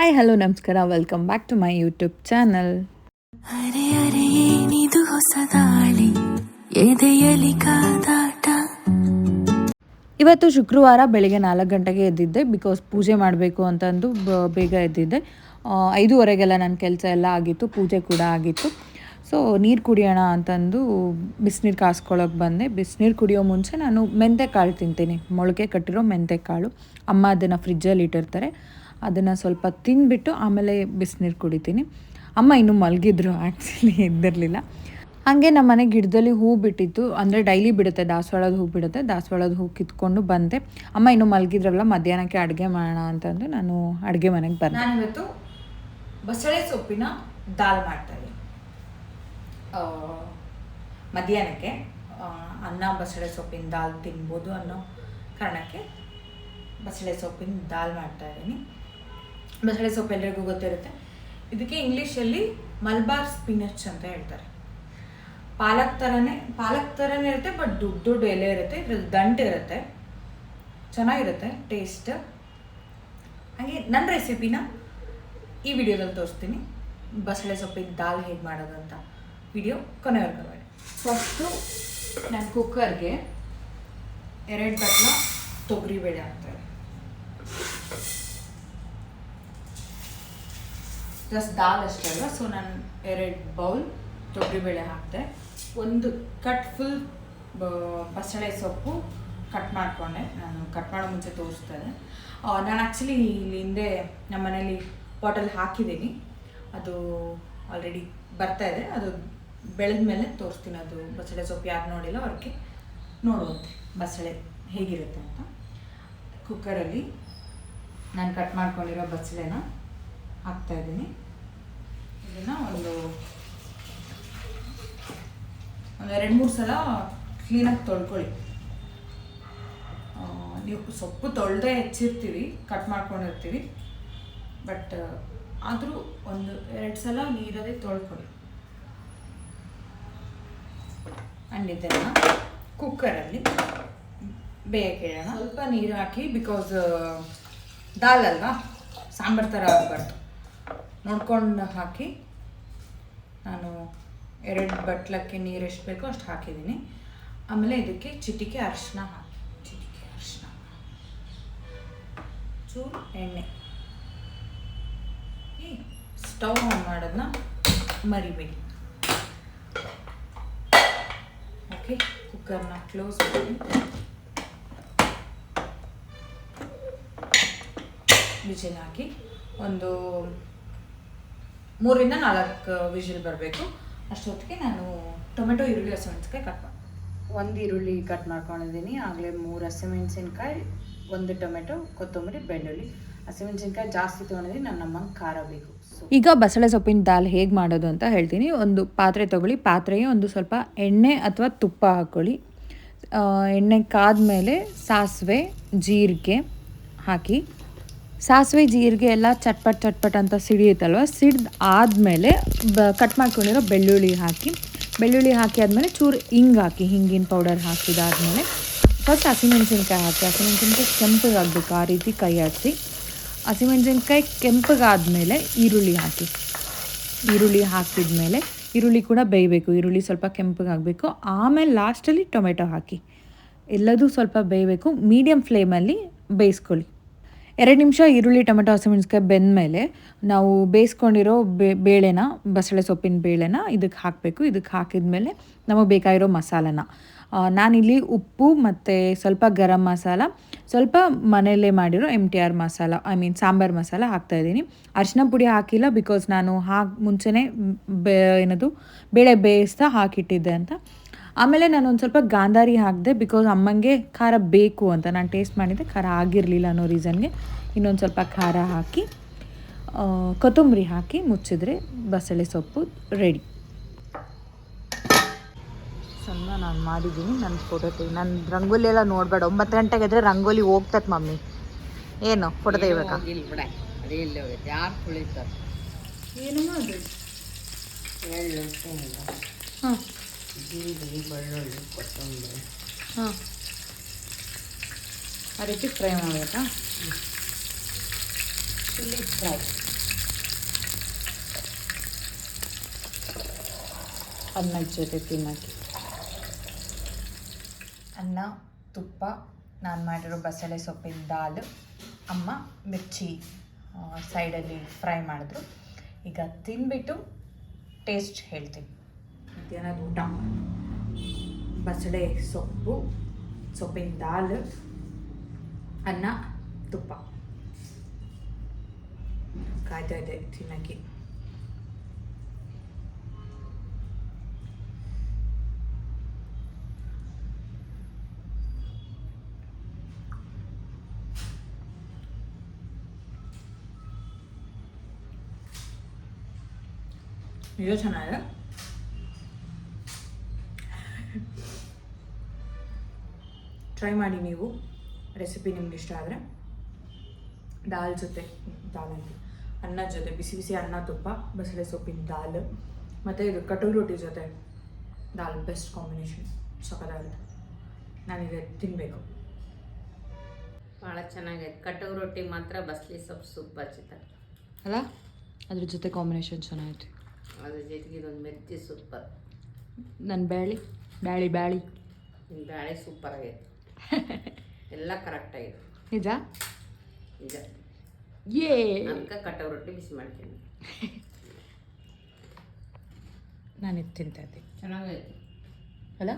Hi hello ನಮಸ್ಕಾರ. Welcome back to my YouTube channel ಅರೆ ಅರೆ ಏನಿದು ಹೊಸದಾಳಿ ಎದೆಯಲಿ ಕಾದಾಟ? ಇವತ್ತು ಶುಕ್ರವಾರ ಬೆಳಿಗ್ಗೆ ನಾಲ್ಕು ಗಂಟೆಗೆ ಎದ್ದಿದ್ದೆ ಬಿಕಾಸ್ ಪೂಜೆ ಮಾಡಬೇಕು ಅಂತಂದು ಬೇಗ ಎದ್ದಿದ್ದೆ. ಐದೂವರೆಗೆಲ್ಲ ನನ್ನ ಕೆಲಸ ಎಲ್ಲ ಆಗಿತ್ತು ಪೂಜೆ ಕೂಡ ಆಗಿತ್ತು. ಸೊ ನೀರು ಕುಡಿಯೋಣ ಅಂತಂದು ಬಿಸಿನೀರು ಕಾಸ್ಕೊಳ್ಳೋಕೆ ಬಂದೆ. ಬಿಸಿನೀರು ಕುಡಿಯೋ ಮುಂಚೆ ನಾನು ಮೆಂತೆ ಕಾಳು ತಿಂತೀನಿ. ಮೊಳಕೆ ಕಟ್ಟಿರೋ ಮೆಂತೆ ಕಾಳು ಅಮ್ಮ ಅದನ್ನು ಫ್ರಿಜ್ಜಲ್ಲಿ ಇಟ್ಟಿರ್ತಾರೆ. ಅದನ್ನು ಸ್ವಲ್ಪ ತಿಂದ್ಬಿಟ್ಟು ಆಮೇಲೆ ಬಿಸಿನೀರು ಕುಡಿತೀನಿ. ಅಮ್ಮ ಇನ್ನೂ ಮಲಗಿದ್ರು ಆ್ಯಕ್ಚುಲಿ ಎದ್ದಿರಲಿಲ್ಲ. ಹಾಗೆ ನಮ್ಮ ಮನೆ ಗಿಡದಲ್ಲಿ ಹೂ ಬಿಟ್ಟಿತ್ತು. ಅಂದರೆ ಡೈಲಿ ಬಿಡುತ್ತೆ, ದಾಸವಾಳದ ಹೂ ಬಿಡುತ್ತೆ. ದಾಸವಾಳದ ಹೂ ಕಿತ್ಕೊಂಡು ಬಂದೆ. ಅಮ್ಮ ಇನ್ನು ಮಲಗಿದ್ರಲ್ಲ, ಮಧ್ಯಾಹ್ನಕ್ಕೆ ಅಡುಗೆ ಮಾಡೋಣ ಅಂತಂದು ನಾನು ಅಡುಗೆ ಮನೆಗೆ ಬಂದೆ. ನಾನಿವತ್ತು ಬಸಳೆ ಸೊಪ್ಪಿನ ದಾಲ್ ಮಾಡ್ತಾ ಇದ್ದೀನಿ. ಮಧ್ಯಾಹ್ನಕ್ಕೆ ಅನ್ನ ಬಸಳೆ ಸೊಪ್ಪಿನ ದಾಲ್ ತಿನ್ಬೋದು ಅನ್ನೋ ಕಾರಣಕ್ಕೆ ಬಸಳೆ ಸೊಪ್ಪಿನ ದಾಲ್ ಮಾಡ್ತಾ ಬಸಳೆ ಸೊಪ್ಪು ಎಲ್ರಿಗೂ ಗೊತ್ತಿರುತ್ತೆ. ಇದಕ್ಕೆ ಇಂಗ್ಲೀಷಲ್ಲಿ ಮಲ್ಬಾರ್ ಸ್ಪಿನಚ್ ಅಂತ ಹೇಳ್ತಾರೆ. ಪಾಲಕ್ ಥರನೇ ಪಾಲಕ್ ಥರನೇ ಇರುತ್ತೆ, ಬಟ್ ದೊಡ್ಡ ದೊಡ್ಡ ಎಲೆ ಇರುತ್ತೆ ಇದ್ರಲ್ಲಿ ದಂಟು ಇರುತ್ತೆ. ಚೆನ್ನಾಗಿರುತ್ತೆ, ಟೇಸ್ಟ್. ಹಾಗೆ ನನ್ನ ರೆಸಿಪಿನ ಈ ವಿಡಿಯೋದಲ್ಲಿ ತೋರಿಸ್ತೀನಿ. ಬಸಳೆ ಸೊಪ್ಪಿನ ದಾಲ್ ಹೇಗೆ ಮಾಡೋದು ಅಂತ ವಿಡಿಯೋ ಕೊನೆವರೆಗೂ ಮಾಡಿ ಫಸ್ಟು ನಾನು ಕುಕ್ಕರ್ಗೆ ಎರಡು ಬಟ್ಲ ತೊಗರಿಬೇಳೆ ಹಾಕ್ತಾರೆ ಜಸ್ಟ್ ದಾಲ್ ಅಷ್ಟೇ ಅಲ್ವಾ? ಸೊ ನಾನು ಎರಡು ಬೌಲ್ ತೊಗರಿಬೇಳೆ ಹಾಕಿದೆ. ಒಂದು ಕಟ್ ಫುಲ್ ಬಸಳೆ ಸೊಪ್ಪು ಕಟ್ ಮಾಡಿಕೊಂಡೆ. ನಾನು ಕಟ್ ಮಾಡೋ ಮುಂಚೆ ತೋರಿಸ್ತಾ ಇದ್ದೆ ನಾನು ಆ್ಯಕ್ಚುಲಿ ಇಲ್ಲಿ ಹಿಂದೆ ನಮ್ಮ ಮನೇಲಿ ಬಾಟಲ್ ಹಾಕಿದ್ದೀನಿ. ಅದು ಆಲ್ರೆಡಿ ಬರ್ತಾ ಇದೆ. ಅದು ಬೆಳೆದ ಮೇಲೆ ತೋರಿಸ್ತೀನಿ. ಅದು ಬಸಳೆ ಸೊಪ್ಪು ಯಾರು ನೋಡಿಲ್ಲ, ಅವ್ರಿಗೆ ನೋಡುವಂತೆ. ಬಸಳೆ ಹೇಗಿರುತ್ತೆ ಅಂತ. ಕುಕ್ಕರಲ್ಲಿ ನಾನು ಕಟ್ ಮಾಡ್ಕೊಂಡಿರೋ ಬಸಳೆನ ಹಾಕ್ತಾ ಇದ್ದೀನಿ. ಇದನ್ನು ಒಂದು ಒಂದು ಎರಡು ಮೂರು ಸಲ ಕ್ಲೀನಾಗಿ ತೊಳ್ಕೊಳ್ಳಿ. ನೀವು ಸೊಪ್ಪು ತೊಳೆದೇ ಹೆಚ್ಚಿರ್ತೀವಿ ಕಟ್ ಮಾಡ್ಕೊಂಡಿರ್ತೀವಿ. ಬಟ್ ಆದರೂ ಒಂದು ಎರಡು ಸಲ ನೀರಲ್ಲಿ ತೊಳ್ಕೊಳ್ಳಿ. ಆ್ಯಂಡ್ ಇದನ್ನು ಕುಕ್ಕರಲ್ಲಿ ಬೇಯಕ್ಕೆ ಸ್ವಲ್ಪ ನೀರು ಹಾಕಿ ಬಿಕಾಸ್ ದಾಲ್ ಅಲ್ವಾ? ಸಾಂಬಾರು ಥರ ಆಗಬಾರ್ದು. ನೋಡ್ಕೊಂಡು ಹಾಕಿ ನಾನು ಎರಡು ಬಟ್ಲಕ್ಕೆ ನೀರು ಎಷ್ಟು ಬೇಕೋ ಅಷ್ಟು ಹಾಕಿದ್ದೀನಿ. ಆಮೇಲೆ ಇದಕ್ಕೆ ಚಿಟಿಕೆ ಅರಿಶಿನ ಹಾಕಿ, ಚಿಟಿಕೆ ಅರಿಶಿನ ಚೂರು ಎಣ್ಣೆ. ಈ ಸ್ಟವ್ ಆನ್ ಮಾಡೋದನ್ನ ಮರಿಬೇಡಿ. ಓಕೆ, ಕುಕ್ಕರ್ನ ಕ್ಲೋಸ್ ಮಾಡಿ. ವಿಜಿಲ್ ಹಾಕಿ ಒಂದು ಮೂರಿಂದ ನಾಲ್ಕು ವಿಷಲ್ ಬರಬೇಕು. ಅಷ್ಟೊತ್ತಿಗೆ ನಾನು ಟೊಮೆಟೊ ಈರುಳ್ಳಿ ಹಸಿಮೆಣಸಿನ್ಕಾಯಿ ಕಟ್ ಮಾಡಿ ಒಂದು ಈರುಳ್ಳಿ ಕಟ್ ಮಾಡ್ಕೊಂಡಿದ್ದೀನಿ. ಆಗಲೇ ಮೂರು ಹಸಿಮೆಣಸಿನ್ಕಾಯಿ ಒಂದು ಟೊಮೆಟೊ ಕೊತ್ತಂಬರಿ ಬೆಳ್ಳುಳ್ಳಿ. ಹಸಿಮೆಣಸಿನ್ಕಾಯಿ ಜಾಸ್ತಿ ತೊಗೊಂಡಿದ್ದೀನಿ. ನನ್ನ ಅಮ್ಮಂಗೆ ಖಾರ ಬೇಕು. ಈಗ ಬಸಳೆ ಸೊಪ್ಪಿನ ದಾಲ್ ಹೇಗೆ ಮಾಡೋದು ಅಂತ ಹೇಳ್ತೀನಿ. ಒಂದು ಪಾತ್ರೆ ತೊಗೊಳ್ಳಿ. ಪಾತ್ರೆಗೆ ಒಂದು ಸ್ವಲ್ಪ ಎಣ್ಣೆ ಅಥವಾ ತುಪ್ಪ ಹಾಕ್ಕೊಳ್ಳಿ ಎಣ್ಣೆ ಕಾದ ಮೇಲೆ ಸಾಸಿವೆ ಜೀರಿಗೆ ಹಾಕಿ. ಸಾಸಿವೆ, ಜೀರಿಗೆ ಎಲ್ಲ ಚಟ್ಪಟ್ ಚಟ್ಪಟ್ ಅಂತ ಸಿಡಿಯುತ್ತಲ್ವ ಸಿಡ್ದು ಆದಮೇಲೆ ಬ ಕಟ್ ಮಾಡ್ಕೊಂಡಿರೋ ಬೆಳ್ಳುಳ್ಳಿ ಹಾಕಿ ಬೆಳ್ಳುಳ್ಳಿ ಹಾಕಿ ಆದಮೇಲೆ ಚೂರು ಹಿಂಗೆ ಹಾಕಿ, ಹಿಂಗಿನ ಪೌಡರ್ ಹಾಕಿದಾದ್ಮೇಲೆ ಫಸ್ಟ್ ಹಸಿಮೆಣಸಿನ್ಕಾಯಿ ಹಾಕಿ, ಹಸಿಮೆಣಸಿನ್ಕಾಯಿ ಕೆಂಪಗಾಗಬೇಕು ಆ ರೀತಿ ಕೈ ಆಡಿಸಿ ಹಸಿಮೆಣಸಿನ್ಕಾಯಿ ಕೆಂಪಗಾದಮೇಲೆ ಈರುಳ್ಳಿ ಹಾಕಿ. ಈರುಳ್ಳಿ ಹಾಕಿದ್ಮೇಲೆ ಈರುಳ್ಳಿ ಕೂಡ ಬೇಯಬೇಕು. ಈರುಳ್ಳಿ ಸ್ವಲ್ಪ ಕೆಂಪಗಾಗಬೇಕು ಆಮೇಲೆ ಲಾಸ್ಟಲ್ಲಿ ಟೊಮೆಟೊ ಹಾಕಿ. ಎಲ್ಲದೂ ಸ್ವಲ್ಪ ಬೇಯಬೇಕು. ಮೀಡಿಯಮ್ ಫ್ಲೇಮಲ್ಲಿ ಬೇಯಿಸ್ಕೊಳ್ಳಿ. ಎರಡು ನಿಮಿಷ ಈರುಳ್ಳಿ, ಟೊಮೆಟೊ ಹಸಿಮೆಣಸ್ಕಾಯಿ ಬೆಂದ ಮೇಲೆ ನಾವು ಬೇಯಿಸ್ಕೊಂಡಿರೋ ಬೇಳೆನ, ಬಸಳೆ ಸೊಪ್ಪಿನ ಬೇಳೆನ ಇದಕ್ಕೆ ಹಾಕಬೇಕು. ಇದಕ್ಕೆ ಹಾಕಿದ್ಮೇಲೆ ನಮಗೆ ಬೇಕಾಗಿರೋ ಮಸಾಲನ. ನಾನಿಲ್ಲಿ ಉಪ್ಪು ಮತ್ತು ಸ್ವಲ್ಪ ಗರಂ ಮಸಾಲ, ಸ್ವಲ್ಪ ಮನೆಯಲ್ಲೇ ಮಾಡಿರೋ M T R masala, I mean sambar masala ಹಾಕ್ತಾಯಿದ್ದೀನಿ ಅರಿಶಿನ ಪುಡಿ ಹಾಕಿಲ್ಲ ಬಿಕಾಸ್ ನಾನು ಹಾಕಿ ಮುಂಚೆನೇ ಬೇ, ಏನದು, ಬೇಳೆ ಬೇಯಿಸ್ತಾ ಹಾಕಿಟ್ಟಿದ್ದೆ ಅಂತ. ಆಮೇಲೆ ನಾನು ಒಂದು ಸ್ವಲ್ಪ ಗಾಂಧಾರಿ ಹಾಕಿದೆ ಬಿಕಾಸ್ ಅಮ್ಮಂಗೆ ಖಾರ ಬೇಕು ಅಂತ ನಾನು ಟೇಸ್ಟ್ ಮಾಡಿದ್ದೆ ಖಾರ ಆಗಿರಲಿಲ್ಲ ಅನ್ನೋ ರೀಸನ್ಗೆ ಇನ್ನೊಂದು ಸ್ವಲ್ಪ ಖಾರ ಹಾಕಿ ಕೊತ್ತಂಬರಿ ಹಾಕಿ ಮುಚ್ಚಿದ್ರೆ ಬಸಳೆ ಸೊಪ್ಪು ರೆಡಿ ಸಣ್ಣ ನಾನು ಮಾಡಿದ್ದೀನಿ ನನ್ನ ಫೋಟೋ ತೆಗಿ ನನ್ನ ರಂಗೋಲಿ ಎಲ್ಲ ನೋಡಬೇಡ ಒಂಬತ್ತು ಗಂಟೆಗೆ ಇದ್ರೆ ರಂಗೋಲಿ ಹೋಗ್ತತ್ ಮಮ್ಮಿ. ಏನು ಫೋಟೋ ತೆಗಿಬೇಕಾ? ಏನಮ್ಮ ಅದು ಅದೇ ಜೀರಿಗೆ ಬೆಳ್ಳುಳ್ಳಿ ಕೊತ್ತಂಬರಿ ಹಾಂ. ಆ ರೀತಿ ಫ್ರೈ ಮಾಡಬೇಕಾ? Chilli fry. ಅನ್ನದ ಜೊತೆ ತಿನ್ನಕ್ಕೆ. ಅನ್ನ, ತುಪ್ಪ, ನಾನು ಮಾಡಿರೋ ಬಸಳೆ ಸೊಪ್ಪಿನ ದಾಲ್, ಅಮ್ಮ ಮಿರ್ಚಿ ಸೈಡಲ್ಲಿ ಫ್ರೈ ಮಾಡಿದ್ರು. ಈಗ ತಿನ್ಬಿಟ್ಟು ಟೇಸ್ಟ್ ಹೇಳ್ತೀನಿ. ಮಧ್ಯಾಹ್ನದ ಊಟ ಬಸಳೆ ಸೊಪ್ಪು ಸೊಪ್ಪಿನ ದಾಲ್ ಅನ್ನ ತುಪ್ಪ. ಕಾಯ್ತಾ ಇದೆ ತಿನ್ನೋಕ್ಕೆ. ಚೆನ್ನಾಗಿದೆ. ಟ್ರೈ ಮಾಡಿ ನೀವು ರೆಸಿಪಿ ನಿಮ್ಗೆ ಇಷ್ಟ ಆದರೆ ದಾಲ್ ಜೊತೆ ದಾಲ್ ಅಂತ ಅನ್ನ ಜೊತೆ ಬಿಸಿ ಬಿಸಿ ಅನ್ನ ತುಪ್ಪ ಬಸಳೆ ಸೊಪ್ಪಿನ ದಾಲ್ ಮತ್ತು ಇದು ಕಟೋರಿ ರೊಟ್ಟಿ ಜೊತೆ ದಾಲ್ ಬೆಸ್ಟ್ ಕಾಂಬಿನೇಷನ್ ಸಖತ್ತಾಗುತ್ತೆ. ನಾನಿದೆ ತಿನ್ನಬೇಕು ಭಾಳ ಚೆನ್ನಾಗೈತೆ. ಕಟಕ್ ರೊಟ್ಟಿ ಮಾತ್ರ ಬಸಳೆ ಸೊಪ್ಪು ಸೂಪರ್ ಚಿತ್ತ. ಅಲ್ಲ? ಅದ್ರ ಜೊತೆ ಕಾಂಬಿನೇಷನ್ ಚೆನ್ನಾಗಿತ್ತು ಅದ್ರ ಜೊತೆಗೆ ಇದೊಂದು ಮೆತ್ತಿ ಸೂಪರ್ ನನ್ನ ಬ್ಯಾಳಿ. ಬ್ಯಾಳಿ ಬ್ಯಾಳಿ. ಬ್ಯಾಳಿ ಬ್ಯಾಳೆ ಸೂಪರ್ ಆಗೈತೆ. ಎಲ್ಲ ಕರೆಕ್ಟ್ ಆಗಿದೆ. ನಿಜ? ನಿಜ. ಏ ಅದಕ್ಕೆ ಕಟ್ಟ ರೊಟ್ಟಿ ಬಿಸಿ ಮಾಡ್ತೀನಿ. ನಾನು ಇದು ತಿಂತಾ ಇದ್ದೆ. ಚೆನ್ನಾಗೈತೆ. ಅಲ್ಲ